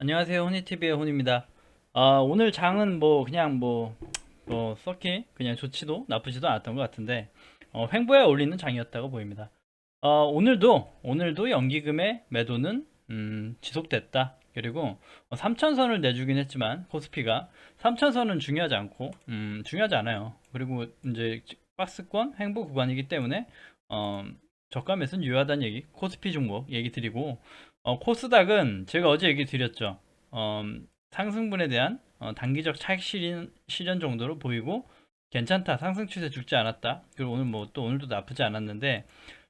안녕하세요. 혼이TV의 혼입니다. 아, 오늘 장은 뭐 그냥 뭐, 뭐 썩히 그냥 좋지도 나쁘지도 않았던 것 같은데 어, 횡보에 어울리는 장이었다고 보입니다. 어, 오늘도 오늘도 연기금의 매도는 음, 지속됐다. 그리고 3천선을 내주긴 했지만 코스피가 3천선은 중요하지 않고 음, 중요하지 않아요. 그리고 이제 박스권 횡보 구간이기 때문에 어, 저가 매수는 유효하다는 얘기, 코스피 종목 얘기 드리고 어, 코스닥은 제가 어제 얘기 드렸죠. 어, 상승분에 대한 어, 단기적 차익 실현, 실현 정도로 보이고 괜찮다. 상승 추세 죽지 않았다. 그리고 오늘 뭐 또 오늘도 나쁘지 않았는데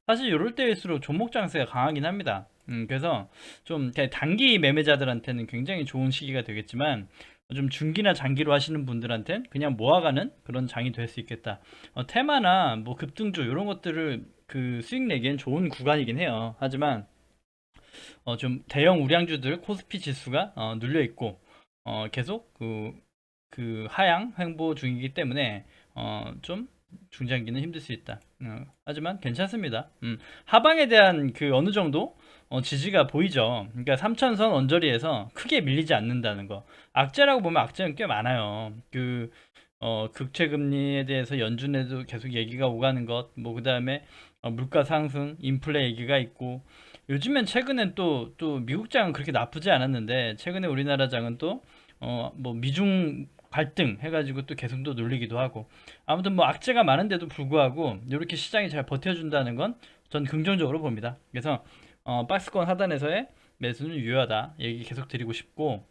사실 이럴 때일수록 종목 장세가 강하긴 합니다. 음, 그래서 좀 단기 매매자들한테는 굉장히 좋은 시기가 되겠지만 좀 중기나 장기로 하시는 분들한테는 그냥 모아가는 그런 장이 될 수 있겠다. 어, 테마나 뭐 급등주 이런 것들을 그 수익 내기엔 좋은 구간이긴 해요. 하지만 어, 좀 대형 우량주들 코스피 지수가 어, 눌려 있고 어, 계속 그, 그 하향 횡보 중이기 때문에 어, 좀 중장기는 힘들 수 있다. 어, 하지만 괜찮습니다. 음, 하방에 대한 그 어느 정도 어, 지지가 보이죠. 그러니까 3천선 언저리에서 크게 밀리지 않는다는 거. 악재라고 보면 악재는 꽤 많아요. 그 어, 국채 금리에 대해서 연준에도 계속 얘기가 오가는 것, 뭐 그다음에 어, 물가 상승, 인플레 얘기가 있고 요즘엔 최근엔 또, 또 미국 장은 그렇게 나쁘지 않았는데 최근에 우리나라 장은 또 어, 뭐 미중 갈등 해가지고 또 계속 또 눌리기도 하고 아무튼 뭐 악재가 많은데도 불구하고 이렇게 시장이 잘 버텨준다는 건 전 긍정적으로 봅니다. 그래서 어, 박스권 하단에서의 매수는 유효하다 얘기 계속 드리고 싶고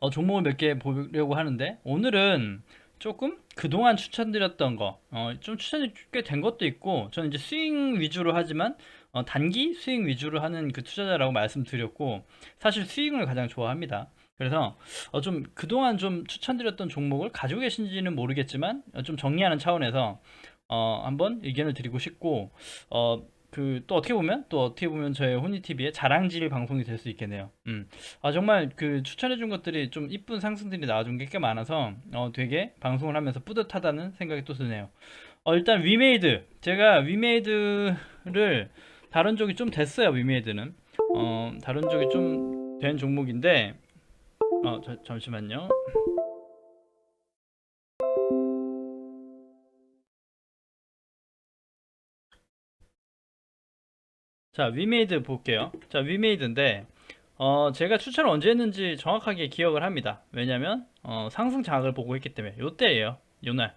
어, 종목을 몇 개 보려고 하는데 오늘은 조금 그동안 추천드렸던 거, 어, 좀 추천이 꽤 된 것도 있고, 저는 이제 스윙 위주로 하지만, 어, 단기 스윙 위주로 하는 그 투자자라고 말씀드렸고, 사실 스윙을 가장 좋아합니다. 그래서, 어, 좀 그동안 좀 추천드렸던 종목을 가지고 계신지는 모르겠지만, 어, 좀 정리하는 차원에서, 어, 한번 의견을 드리고 싶고, 어, 그, 또 어떻게 보면, 또 어떻게 보면 저의 혼이TV의 자랑질 방송이 될 수 있겠네요. 음. 아, 정말 그 추천해준 것들이 좀 이쁜 상승들이 나와준 게 꽤 많아서 어, 되게 방송을 하면서 뿌듯하다는 생각이 또 드네요. 어, 일단 위메이드. 제가 위메이드를 다른 쪽이 좀 됐어요, 위메이드는. 어, 다른 쪽이 좀 된 종목인데, 어, 저, 잠시만요. 자, 위메이드 볼게요. 자, 위메이드인데, 어, 제가 추천을 언제 했는지 정확하게 기억을 합니다. 왜냐면, 어, 상승 장악을 보고 했기 때문에. 요때예요. 요날.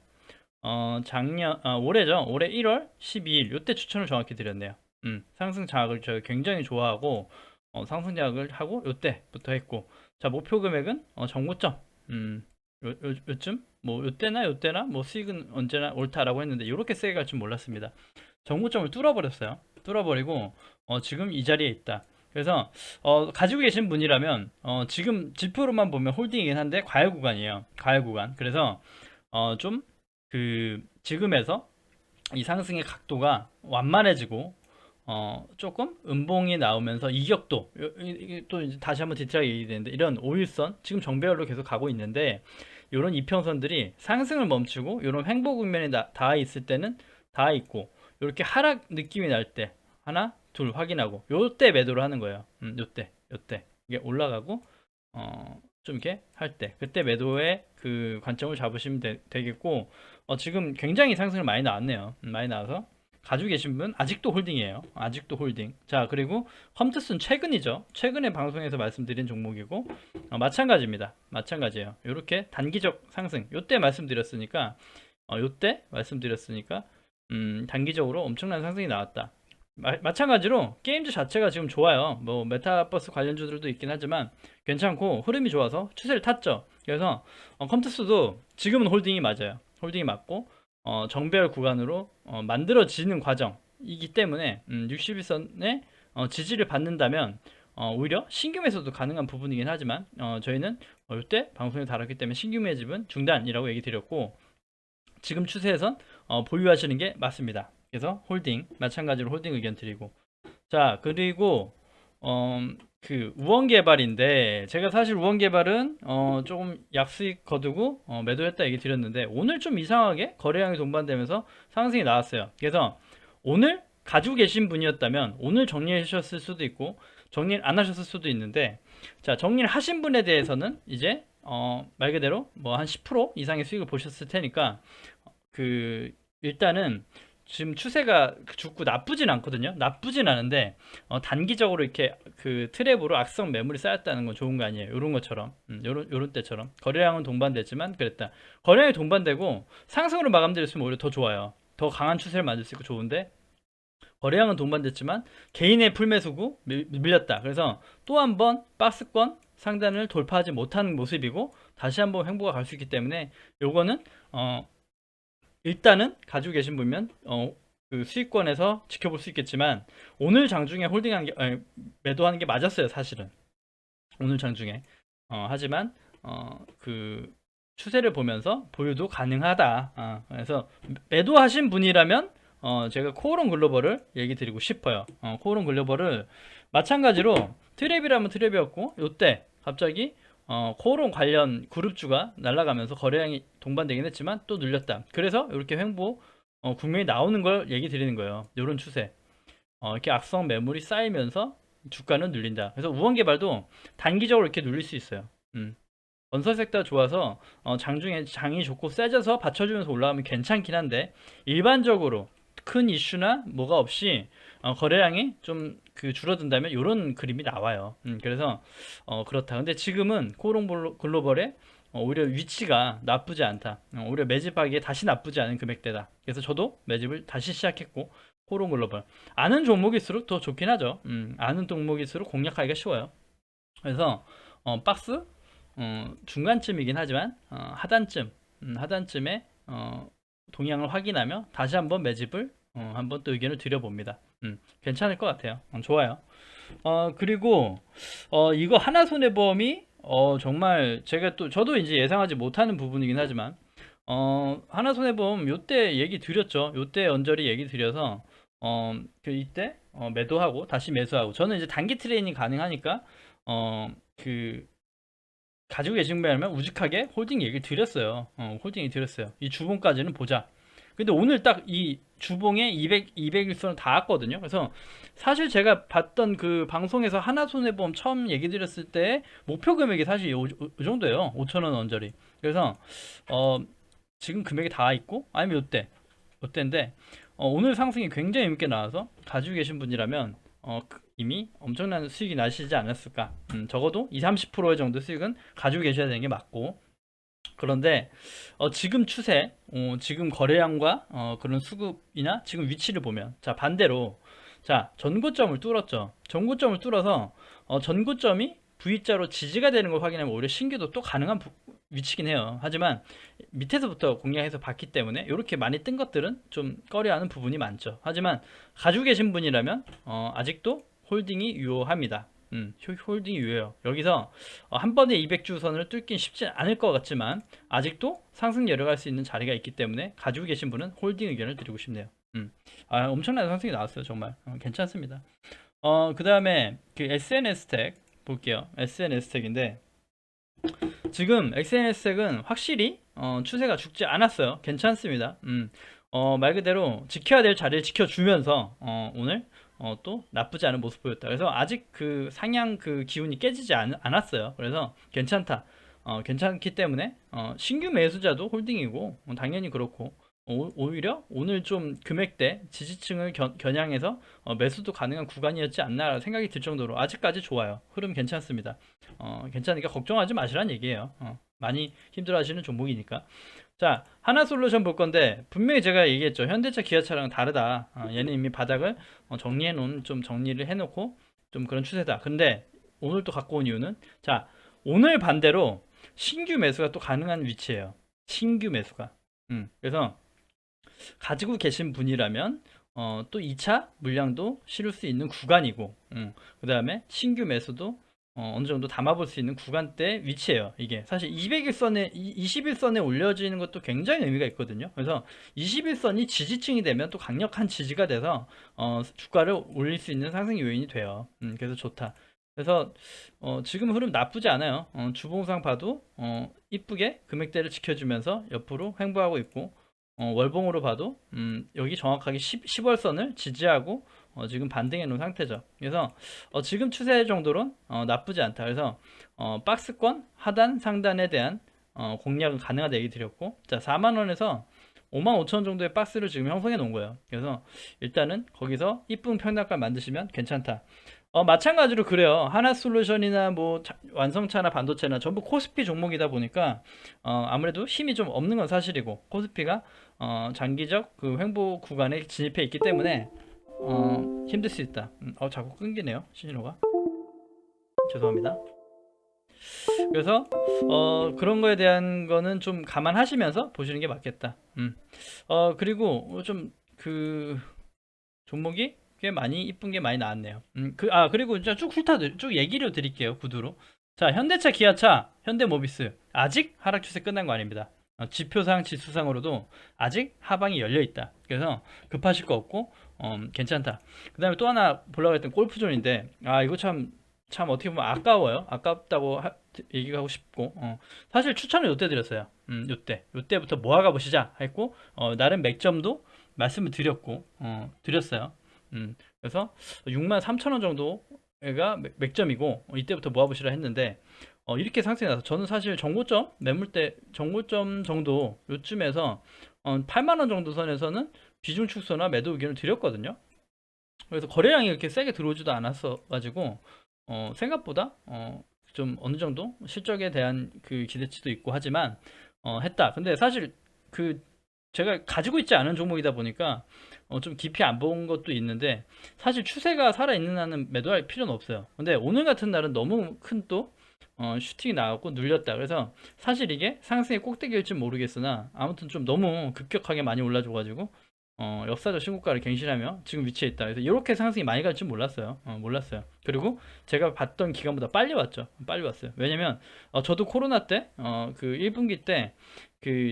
어, 작년, 아, 올해죠. 올해 1월 12일. 요때 추천을 정확히 드렸네요. 음, 상승 장악을 제가 굉장히 좋아하고, 어, 상승 장악을 하고, 요때부터 했고. 자, 목표 금액은, 어, 정고점. 음, 요, 요, 요쯤? 뭐, 요때나 요때나, 뭐, 수익은 언제나 옳다라고 했는데, 요렇게 세게 갈 줄 몰랐습니다. 정고점을 뚫어버렸어요. 뚫어버리고, 어, 지금 이 자리에 있다. 그래서 어, 가지고 계신 분이라면 어, 지금 지표로만 보면 홀딩이긴 한데 과열 구간이에요. 과열 구간. 그래서 어, 좀 그 지금에서 이 상승의 각도가 완만해지고 어, 조금 음봉이 나오면서 이격도 이게 또 다시 한번 디테일하게 얘기되는데 이런 5일선 지금 정배열로 계속 가고 있는데 이런 이평선들이 상승을 멈추고 이런 횡보 국면에 나- 닿아 있을 때는 닿아 있고 이렇게 하락 느낌이 날 때 하나 둘 확인하고 요때 매도를 하는 거예요. 음, 요때 요때 이게 올라가고 어, 좀 이렇게 할 때 그때 매도의 그 관점을 잡으시면 되, 겠고 어, 지금 굉장히 상승을 많이 나왔네요. 음, 많이 나와서 가지고 계신 분 아직도 홀딩이에요. 아직도 홀딩. 자 그리고 컴투스는 최근이죠. 최근에 방송에서 말씀드린 종목이고 어, 마찬가지입니다. 마찬가지예요. 이렇게 단기적 상승 요때 말씀드렸으니까 어, 요때 말씀드렸으니까 음, 단기적으로 엄청난 상승이 나왔다. 마, 마찬가지로 게임즈 자체가 지금 좋아요. 뭐 메타버스 관련주들도 있긴 하지만 괜찮고 흐름이 좋아서 추세를 탔죠. 그래서 어, 컴투스도 지금은 홀딩이 맞아요. 홀딩이 맞고 어, 정배열 구간으로 어, 만들어지는 과정이기 때문에 음, 61선의 어, 지지를 받는다면 어, 오히려 신규 매수도 가능한 부분이긴 하지만 어, 저희는 어, 이때 방송에 다뤘기 때문에 신규 매집은 중단이라고 얘기 드렸고 지금 추세에선 어, 보유하시는 게 맞습니다. 그래서 홀딩 마찬가지로 홀딩 의견 드리고 자 그리고 어, 그 우원 개발인데 제가 사실 우원 개발은 어, 조금 약수익 거두고 어, 매도했다 얘기 드렸는데 오늘 좀 이상하게 거래량이 동반되면서 상승이 나왔어요. 그래서 오늘 가지고 계신 분이었다면 오늘 정리해 주셨을 수도 있고 정리를 안 하셨을 수도 있는데 자 정리를 하신 분에 대해서는 이제 어, 말 그대로 뭐 한 10% 이상의 수익을 보셨을 테니까 그 일단은 지금 추세가 죽고 나쁘진 않거든요. 나쁘진 않은데 어, 단기적으로 이렇게 그 트랩으로 악성 매물이 쌓였다는 건 좋은 거 아니에요. 요런 것처럼 음, 요런 요런 때처럼 거래량은 동반됐지만 그랬다. 거래량이 동반되고 상승으로 마감됐으면 오히려 더 좋아요. 더 강한 추세를 만들 수 있고 좋은데 거래량은 동반됐지만 개인의 풀매수고 밀- 밀렸다. 그래서 또 한 번 박스권 상단을 돌파하지 못하는 모습이고 다시 한번 횡보가 갈 수 있기 때문에 요거는 어 일단은 가지고 계신 분면 어, 그 수익권에서 지켜볼 수 있겠지만 오늘 장중에 홀딩한 게 아니, 매도하는 게 맞았어요 사실은. 오늘 장중에. 어, 하지만 어, 그 추세를 보면서 보유도 가능하다. 아, 그래서 매도하신 분이라면 어, 제가 코오롱 글로벌을 얘기 드리고 싶어요. 어, 코오롱 글로벌을 마찬가지로 트랩이라면 트랩이었고 요때 갑자기 어, 코오롱 관련 그룹주가 날아가면서 거래량이 동반되긴 했지만 또 늘렸다. 그래서 이렇게 횡보 어, 국면이 나오는 걸 얘기 드리는 거예요. 이런 추세. 어, 이렇게 악성 매물이 쌓이면서 주가는 눌린다. 그래서 우원 개발도 단기적으로 이렇게 눌릴 수 있어요. 음. 건설 섹터 좋아서 어, 장중에 장이 좋고 세져서 받쳐주면서 올라가면 괜찮긴 한데 일반적으로 큰 이슈나 뭐가 없이 어, 거래량이 좀 그 줄어든다면 이런 그림이 나와요. 음, 그래서 어, 그렇다. 근데 지금은 코롱 글로벌의 어, 오히려 위치가 나쁘지 않다. 어, 오히려 매집하기에 다시 나쁘지 않은 금액대다. 그래서 저도 매집을 다시 시작했고 코롱 글로벌 아는 종목일수록 더 좋긴 하죠. 음, 아는 종목일수록 공략하기가 쉬워요. 그래서 어, 박스 어, 중간쯤이긴 하지만 어, 하단쯤 음, 하단쯤에 어, 동향을 확인하며 다시 한번 매집을 어, 한번 또 의견을 드려봅니다. 음, 괜찮을 것 같아요. 어, 좋아요. 어, 그리고 어, 이거 하나 손해보험이 어, 정말 제가 또 저도 이제 예상하지 못하는 부분이긴 하지만 어, 하나 손해보험 요때 얘기 드렸죠. 요때 언저리 얘기 드려서 어, 그 이때 어, 매도하고 다시 매수하고 저는 이제 단기 트레이닝 가능하니까 어, 그 가지고 계신 분이라면 우직하게 홀딩 얘기를 드렸어요. 어, 홀딩 얘기 드렸어요. 이 주봉까지는 보자. 근데 오늘 딱 이 주봉에 200, 200일선을 닿았거든요. 그래서 사실 제가 봤던 그 방송에서 하나손해보험 처음 얘기 드렸을 때 목표 금액이 사실 요, 요 정도예요. 5천원 언저리. 그래서 어, 지금 금액이 다 있고 아니면 요때 요때인데 어, 오늘 상승이 굉장히 재밌게 나와서 가지고 계신 분이라면 어, 그- 이미 엄청난 수익이 나시지 않았을까. 음, 적어도 20, 30%의 정도 수익은 가지고 계셔야 되는 게 맞고 그런데 어, 지금 추세, 어, 지금 거래량과 어, 그런 수급이나 지금 위치를 보면 자 반대로 자 전고점을 뚫었죠. 전고점을 뚫어서 어, 전고점이 V자로 지지가 되는 걸 확인하면 오히려 신규도 또 가능한 부- 위치긴 해요. 하지만 밑에서부터 공략해서 봤기 때문에 이렇게 많이 뜬 것들은 좀 꺼려하는 부분이 많죠. 하지만 가지고 계신 분이라면 어, 아직도 홀딩이 유효합니다. 음, 홀- 홀딩이 유효해요. 여기서 어, 한 번에 200주 선을 뚫긴 쉽지 않을 것 같지만 아직도 상승 내려갈 수 있는 자리가 있기 때문에 가지고 계신 분은 홀딩 의견을 드리고 싶네요. 음. 아, 엄청난 상승이 나왔어요, 정말. 어, 괜찮습니다. 어, 그 다음에 그 SNS 텍 볼게요. SNS 텍인데 지금 SNS 텍은 확실히 어, 추세가 죽지 않았어요. 괜찮습니다. 음. 어, 말 그대로 지켜야 될 자리를 지켜주면서 어, 오늘 어, 또 나쁘지 않은 모습 보였다. 그래서 아직 그 상향 그 기운이 깨지지 않, 않았어요. 그래서 괜찮다. 어, 괜찮기 때문에 어, 신규 매수자도 홀딩이고 어, 당연히 그렇고 오, 오히려 오늘 좀 금액대 지지층을 견, 겨냥해서 어, 매수도 가능한 구간이었지 않나 생각이 들 정도로 아직까지 좋아요. 흐름 괜찮습니다. 어, 괜찮으니까 걱정하지 마시란 얘기예요. 어, 많이 힘들어하시는 종목이니까. 자, 하나 솔루션 볼 건데 분명히 제가 얘기했죠. 현대차, 기아차랑 다르다. 어, 얘는 이미 바닥을 어, 정리해 놓은 좀 정리를 해 놓고 좀 그런 추세다. 근데 오늘 또 갖고 온 이유는 자, 오늘 반대로 신규 매수가 또 가능한 위치예요. 신규 매수가. 음, 그래서 가지고 계신 분이라면 어, 또 2차 물량도 실을 수 있는 구간이고 음, 그 다음에 신규 매수도 어, 어느 정도 담아볼 수 있는 구간대 위치예요. 이게 사실 200일선에 21선에 올려지는 것도 굉장히 의미가 있거든요. 그래서 21선이 지지층이 되면 또 강력한 지지가 돼서 어, 주가를 올릴 수 있는 상승 요인이 돼요. 음, 그래서 좋다. 그래서 어, 지금 흐름 나쁘지 않아요. 어, 주봉상 봐도 어, 이쁘게 금액대를 지켜주면서 옆으로 횡보하고 있고 어, 월봉으로 봐도 음, 여기 정확하게 10, 10월선을 지지하고 어, 지금 반등해 놓은 상태죠. 그래서 어, 지금 추세 정도로 어, 나쁘지 않다. 그래서 어, 박스권 하단 상단에 대한 어, 공략은 가능하다 얘기 드렸고 자 4만 원에서 5만 5천 원 정도의 박스를 지금 형성해 놓은 거예요. 그래서 일단은 거기서 이쁜 평단가 만드시면 괜찮다. 어, 마찬가지로 그래요. 하나 솔루션이나 뭐 자- 완성차나 반도체나 전부 코스피 종목이다 보니까 어, 아무래도 힘이 좀 없는 건 사실이고 코스피가 어, 장기적 그 횡보 구간에 진입해 있기 때문에 어, 힘들 수 있다. 음, 어, 자꾸 끊기네요. 신호가. 죄송합니다. 그래서 어, 그런 거에 대한 거는 좀 감안하시면서 보시는 게 맞겠다. 음. 어, 그리고 좀 그 종목이 꽤 많이 이쁜 게 많이 나왔네요. 음, 그, 아, 그리고 진짜 쭉 훑어, 쭉 얘기를 드릴게요. 구두로. 자, 현대차, 기아차, 현대모비스. 아직 하락 추세 끝난 거 아닙니다. 어, 지표상, 지수상으로도 아직 하방이 열려 있다. 그래서 급하실 거 없고, 어, 괜찮다. 그 다음에 또 하나 보려고 했던 골프존인데, 아, 이거 참, 참 어떻게 보면 아까워요. 아깝다고 하- 얘기하고 싶고, 어, 사실 추천을 요때 드렸어요. 음, 요때. 요때부터 모아가 보시자 했고, 어, 나름 맥점도 말씀을 드렸고, 어, 드렸어요. 음, 그래서 6만 3천 원 정도가 맥- 맥점이고 어, 이때부터 모아보시라 했는데 어, 이렇게 상승이 나서 저는 사실 정고점 매물대 정고점 정도 요쯤에서 어, 8만 원 정도 선에서는 비중 축소나 매도 의견을 드렸거든요. 그래서 거래량이 이렇게 세게 들어오지도 않았어 가지고 어, 생각보다 어, 좀 어느 정도 실적에 대한 그 기대치도 있고 하지만 어, 했다. 근데 사실 그 제가 가지고 있지 않은 종목이다 보니까 어, 좀 깊이 안 본 것도 있는데 사실 추세가 살아 있는 한은 매도할 필요는 없어요. 근데 오늘 같은 날은 너무 큰또 어, 슈팅이 나왔고 눌렸다. 그래서 사실 이게 상승의 꼭대기일지 모르겠으나 아무튼 좀 너무 급격하게 많이 올라줘가지고 어, 역사적 신고가를 갱신하며 지금 위치에 있다. 그래서 이렇게 상승이 많이 갈 줄 몰랐어요. 어, 몰랐어요. 그리고 제가 봤던 기간보다 빨리 왔죠. 빨리 왔어요. 왜냐면 어, 저도 코로나 때 어, 그 1분기 때그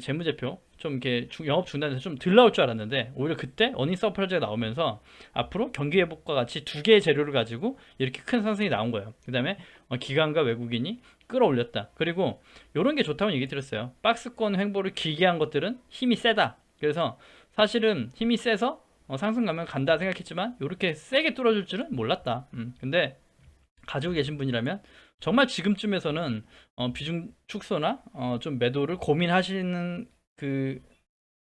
재무제표 좀 이렇게 중- 영업 중단해서 좀 덜 나올 줄 알았는데 오히려 그때 어닝 서프라이즈가 나오면서 앞으로 경기 회복과 같이 두 개의 재료를 가지고 이렇게 큰 상승이 나온 거예요. 그다음에 어, 기관과 외국인이 끌어올렸다. 그리고 이런 게 좋다고 얘기 들었어요. 박스권 횡보를 길게 한 것들은 힘이 세다. 그래서 사실은 힘이 세서 어, 상승 가면 간다 생각했지만 이렇게 세게 뚫어줄 줄은 몰랐다. 음, 근데 가지고 계신 분이라면 정말 지금쯤에서는 어, 비중 축소나 어, 좀 매도를 고민하시는 그,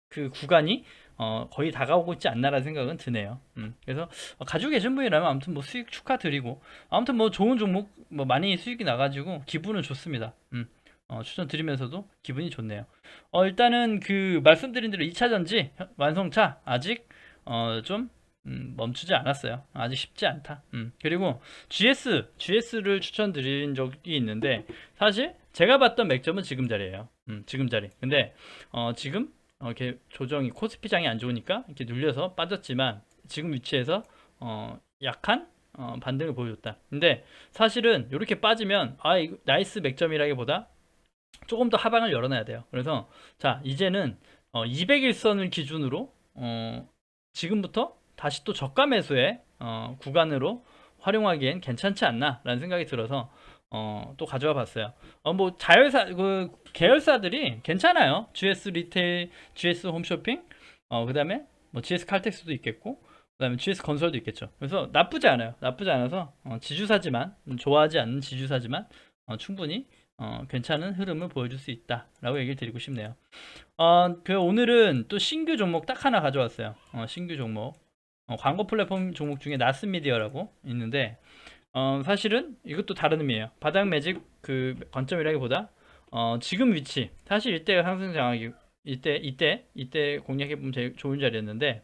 그 구간이 어, 거의 다가오고 있지 않나라는 생각은 드네요. 음, 그래서 어, 가지고 계신 분이라면 아무튼 뭐 수익 축하드리고 아무튼 뭐 좋은 종목 뭐 많이 수익이 나가지고 기분은 좋습니다. 음, 어, 추천드리면서도 기분이 좋네요. 어, 일단은 그 말씀드린 대로 2차 전지 현- 완성차 아직 어, 좀 음, 멈추지 않았어요. 아직 쉽지 않다. 음, 그리고 GS, GS를 추천드린 적이 있는데 사실 제가 봤던 맥점은 지금 자리예요. 음, 지금 자리. 근데 어, 지금 어, 이렇게 조정이 코스피장이 안 좋으니까 이렇게 눌려서 빠졌지만 지금 위치에서 어, 약한 어, 반등을 보여줬다. 근데 사실은 이렇게 빠지면 아 이거 나이스 맥점이라기보다 조금 더 하방을 열어놔야 돼요. 그래서 자 이제는 어, 200일선을 기준으로 어, 지금부터 다시 또 저가 매수의 어, 구간으로 활용하기엔 괜찮지 않나라는 생각이 들어서 어, 또 가져와 봤어요. 어, 뭐 자율사 그 계열사들이 괜찮아요. GS 리테일, GS 홈쇼핑, 어, 그다음에 뭐 GS 칼텍스도 있겠고, 그다음에 GS 건설도 있겠죠. 그래서 나쁘지 않아요. 나쁘지 않아서 어, 지주사지만 음, 좋아하지 않는 지주사지만 어, 충분히 어, 괜찮은 흐름을 보여줄 수 있다라고 얘기를 드리고 싶네요. 어, 그 오늘은 또 신규 종목 딱 하나 가져왔어요. 어, 신규 종목. 어, 광고 플랫폼 종목 중에 나스 미디어라고 있는데 어, 사실은 이것도 다른 의미예요. 바닥 매직 그 관점이라기보다 어, 지금 위치 사실 이때 상승 장악이 이때 이때 이때 공략해 보면 제일 좋은 자리였는데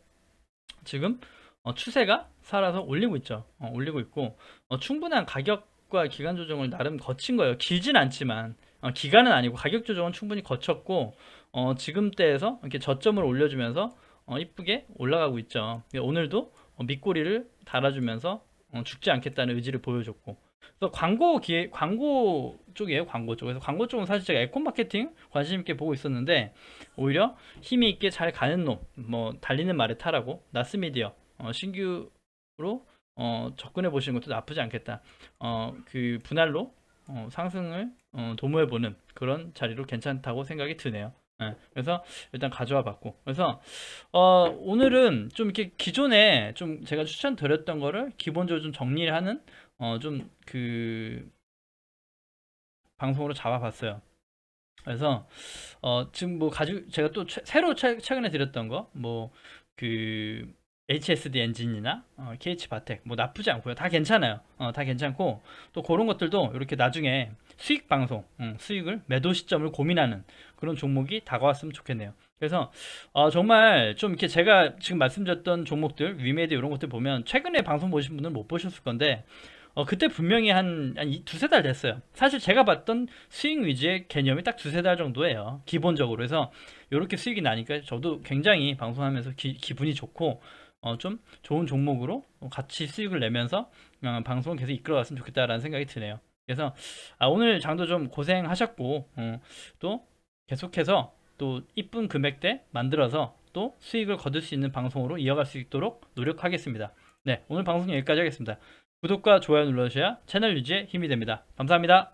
지금 어, 추세가 살아서 올리고 있죠. 어, 올리고 있고 어, 충분한 가격 과 기간 조정을 나름 거친 거예요. 길진 않지만 어, 기간은 아니고 가격 조정은 충분히 거쳤고 어, 지금 때에서 이렇게 저점을 올려주면서 어, 이쁘게 올라가고 있죠. 오늘도 어, 밑꼬리를 달아주면서 어, 죽지 않겠다는 의지를 보여줬고 그래서 광고 기회 광고 쪽이에요 광고 쪽 그래서 광고 쪽은 사실 제가 에코 마케팅 관심 있게 보고 있었는데 오히려 힘이 있게 잘 가는 놈 뭐 달리는 말에 타라고 나스미디어 어, 신규로 어, 접근해 보시는 것도 나쁘지 않겠다. 어, 그 분할로 어, 상승을 어, 도모해 보는 그런 자리로 괜찮다고 생각이 드네요. 예, 그래서 일단 가져와 봤고. 그래서 어, 오늘은 좀 이렇게 기존에 좀 제가 추천드렸던 거를 기본적으로 좀 정리를 하는 어, 좀 그 방송으로 잡아봤어요. 그래서 어, 지금 뭐 가지고 제가 또 최, 새로 최, 최근에 드렸던 거 뭐그 HSD 엔진이나 어, KH 바텍 뭐 나쁘지 않고요. 다 괜찮아요. 어, 다 괜찮고 또 그런 것들도 이렇게 나중에 수익 방송, 음, 수익을 매도 시점을 고민하는 그런 종목이 다가왔으면 좋겠네요. 그래서 어, 정말 좀 이렇게 제가 지금 말씀드렸던 종목들 위메드 이런 것들 보면 최근에 방송 보신 분들은 못 보셨을 건데 어, 그때 분명히 한, 한 이- 두세 달 됐어요. 사실 제가 봤던 수익 위주의 개념이 딱 두세 달 정도예요. 기본적으로. 그래서 이렇게 수익이 나니까 저도 굉장히 방송하면서 기, 기분이 좋고, 어, 좀 좋은 종목으로 같이 수익을 내면서 어, 방송을 계속 이끌어갔으면 좋겠다라는 생각이 드네요. 그래서 아, 오늘 장도 좀 고생하셨고, 어, 또 계속해서 또 이쁜 금액대 만들어서 또 수익을 거둘 수 있는 방송으로 이어갈 수 있도록 노력하겠습니다. 네, 오늘 방송 여기까지 하겠습니다. 구독과 좋아요 눌러주셔야 채널 유지에 힘이 됩니다. 감사합니다.